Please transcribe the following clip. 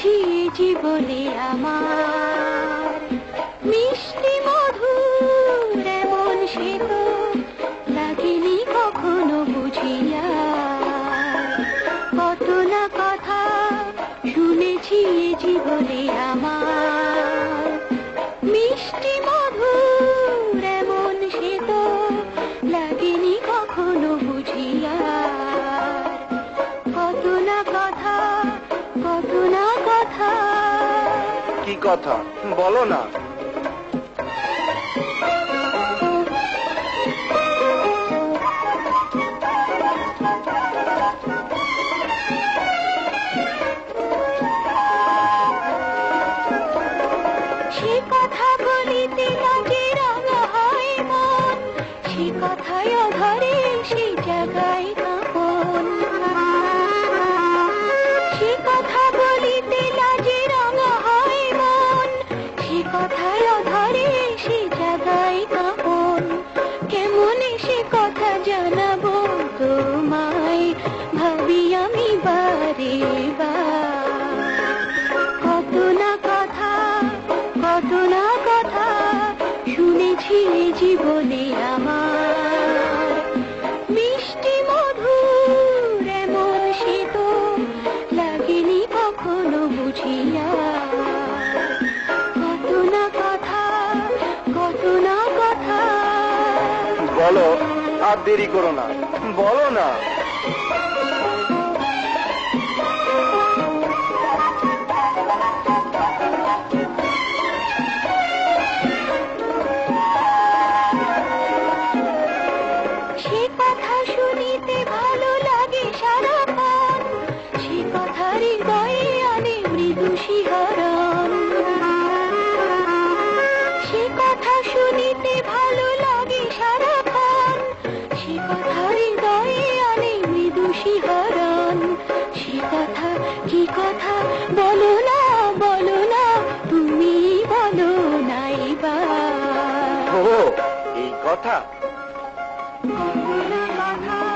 জীবনে আমার। মিষ্টি মধুর এমন সে তো লাগেনি কখনো বুঝিয়া কত না কথা শুনেছি জীবনে আমার। মিষ্টি মধুর এমন সে তো লাগেনি কখনো বুঝিয়া কত না কথা কত না কথা বলো না। কথায় ধরে সে জায়গায় না কথা, কত কথা শুনেছি জীবনে আমার। মিষ্টি মধুর এমন লাগেনি কখনো বুঝিয়া। কত কথা কত কথা বলো দেরি করো না। বলো না। সে কথা শুনিতে ভালো লাগে সারাক্ষণ। সে কথা হৃদয়ে আনে মৃদু শিহরণ। সে কথা কি কথা বলো না বলো না তুমি বলো নাই বা ও এই কথা। কত